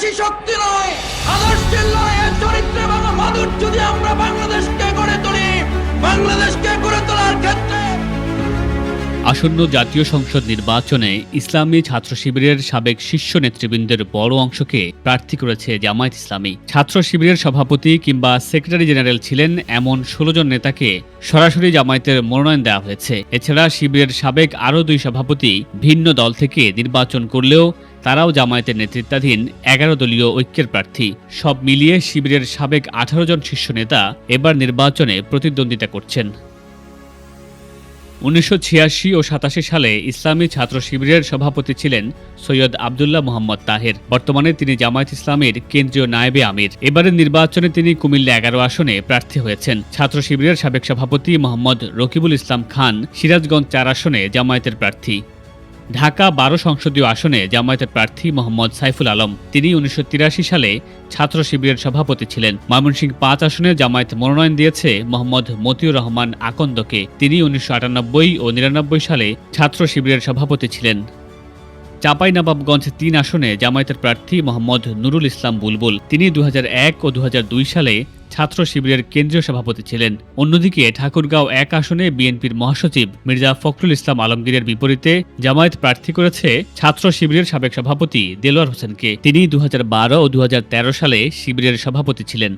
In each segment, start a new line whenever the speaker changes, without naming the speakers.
বেশি শক্তি নয়, আদর্শের লড়াইয়ের চরিত্র এবং মাদুর যদি আমরা বাংলাদেশকে গড়ে তুলি, বাংলাদেশকে গড়ে তোলার ক্ষেত্রে।
আসন্ন জাতীয় সংসদ নির্বাচনে ইসলামী ছাত্র শিবিরের সাবেক শীর্ষ নেতৃবৃন্দের বড় অংশকে প্রার্থী করেছে জামায়াত ইসলামী। ছাত্র শিবিরের সভাপতি কিংবা সেক্রেটারি জেনারেল ছিলেন এমন ষোলো জন নেতাকে সরাসরি জামায়াতের মনোনয়ন দেওয়া হয়েছে। এছাড়া শিবিরের সাবেক আরও দুই সভাপতি ভিন্ন দল থেকে নির্বাচন করলেও তারাও জামায়াতের নেতৃত্বাধীন এগারো দলীয় ঐক্যের প্রার্থী। সব মিলিয়ে শিবিরের সাবেক আঠারো জন শীর্ষ নেতা এবার নির্বাচনে প্রতিদ্বন্দ্বিতা করছেন। উনিশশো ছিয়াশি ও সাতাশি সালে ইসলামী ছাত্র শিবিরের সভাপতি ছিলেন সৈয়দ আবদুল্লাহ মোহাম্মদ তাহের। বর্তমানে তিনি জামায়াত ইসলামের কেন্দ্রীয় নায়েবে আমির। এবারের নির্বাচনে তিনি কুমিল্লা এগারো আসনে প্রার্থী হয়েছেন। ছাত্র শিবিরের সাবেক সভাপতি মোহাম্মদ রকিবুল ইসলাম খান সিরাজগঞ্জ চার আসনে জামায়াতের প্রার্থী। ঢাকা বারো সংসদীয় আসনে জামায়াতের প্রার্থী মোহাম্মদ সাইফুল আলম। তিনি উনিশশো তিরাশি সালে ছাত্র শিবিরের সভাপতি ছিলেন। ময়মনসিংহ পাঁচ আসনে জামায়াত মনোনয়ন দিয়েছে মোহাম্মদ মতিউর রহমান আকন্দকে। তিনি উনিশশো আটানব্বই ও নিরানব্বই সালে ছাত্র শিবিরের সভাপতি ছিলেন। চাঁপাইনবাবগঞ্জ তিন আসনে জামায়াতের প্রার্থী মোহাম্মদ নুরুল ইসলাম বুলবুল। তিনি দু হাজার এক ও দু হাজার দুই সালে ছাত্র শিবিরের কেন্দ্রীয় সভাপতি ছিলেন। অন্যদিকে ঠাকুরগাঁও এক আসনে বিএনপির মহাসচিব মির্জা ফখরুল ইসলাম আলমগীরের বিপরীতে জামায়াত প্রার্থী করেছে ছাত্র শিবিরের সাবেক সভাপতি দেলোয়ার হোসেনকে। তিনি দু হাজার বারো ও দু হাজার তেরো সালে শিবিরের সভাপতি ছিলেন।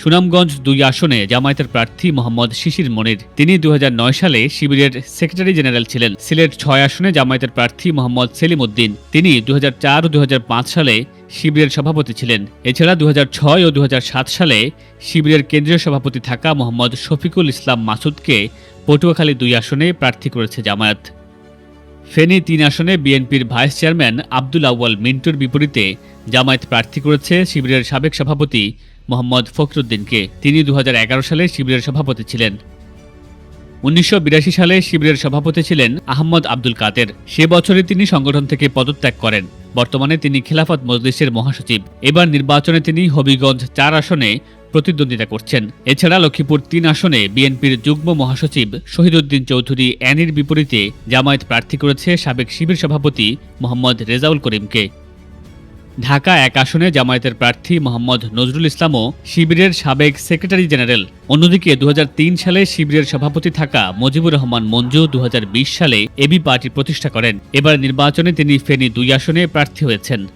সুনামগঞ্জ দুই আসনে জামায়াতের প্রার্থী মোহাম্মদ শিশির মনির। তিনি দু হাজার নয় সালে শিবিরের সেক্রেটারি জেনারেল ছিলেন। সিলেট ছয় আসনে জামায়াতের প্রার্থী মোহাম্মদ সেলিম উদ্দিন তিনি দুহাজার চার ও দু হাজার পাঁচ সালে শিবিরের সভাপতি ছিলেন। এছাড়া দু হাজার ছয় ও দু হাজার সাত সালে শিবিরের কেন্দ্রীয় সভাপতি থাকা মোহাম্মদ শফিকুল ইসলাম মাসুদকে পটুয়াখালী দুই আসনে প্রার্থী করেছে জামায়াত। ফেনী তিন আসনে বিএনপির ভাইস চেয়ারম্যান আব্দুল আউয়াল মিন্টুর বিপরীতে জামায়াত প্রার্থী করেছে শিবিরের সাবেক সভাপতি মোহাম্মদ ফখরুদ্দিনকে। তিনি দু হাজার এগারো সালে শিবিরের সভাপতি ছিলেন। উনিশশো বিরাশি সালে শিবিরের সভাপতি ছিলেন আহমদ আব্দুল কাদের। সে বছরই তিনি সংগঠন থেকে পদত্যাগ করেন। বর্তমানে তিনি খিলাফত মজলিসের মহাসচিব। এবার নির্বাচনে তিনি হবিগঞ্জ চার আসনে প্রতিদ্বন্দ্বিতা করছেন। এছাড়া লক্ষ্মীপুর তিন আসনে বিএনপির যুগ্ম মহাসচিব শহীদুদ্দিন চৌধুরী অ্যানির বিপরীতে জামায়াত প্রার্থী করেছে সাবেক শিবির সভাপতি মোহাম্মদ রেজাউল করিমকে। ঢাকা এক আসনে জামায়াতের প্রার্থী মোহাম্মদ নজরুল ইসলামও শিবিরের সাবেক সেক্রেটারি জেনারেল। অন্যদিকে দুহাজার তিন সালে শিবিরের সভাপতি থাকা মুজিবুর রহমান মঞ্জু দু হাজার বিশ সালে এবি পার্টি প্রতিষ্ঠা করেন। এবার নির্বাচনে তিনি ফেনী দুই আসনে প্রার্থী হয়েছেন।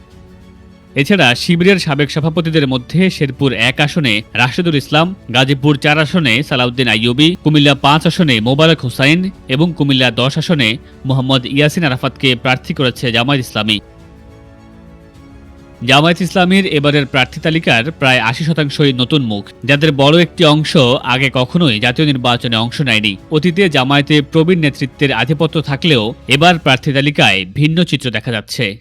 এছাড়া শিবিরের সাবেক সভাপতিদের মধ্যে শেরপুর এক আসনে রাশেদুল ইসলাম, গাজীপুর চার আসনে সালাউদ্দিন আইয়ুবি, কুমিল্লা পাঁচ আসনে মোবারক হুসাইন এবং কুমিল্লা দশ আসনে মোহাম্মদ ইয়াসিন আরাফাতকে প্রার্থী করেছে জামায়াত ইসলামী। জামায়াত ইসলামীর এবারের প্রার্থী তালিকার প্রায় আশি শতাংশই নতুন মুখ, যাদের বড় একটি অংশ আগে কখনোই জাতীয় নির্বাচনে অংশ নেয়নি। অতীতে জামায়াতে প্রবীণ নেতৃত্বের আধিপত্য থাকলেও এবার প্রার্থী তালিকায় ভিন্ন চিত্র দেখা যাচ্ছে।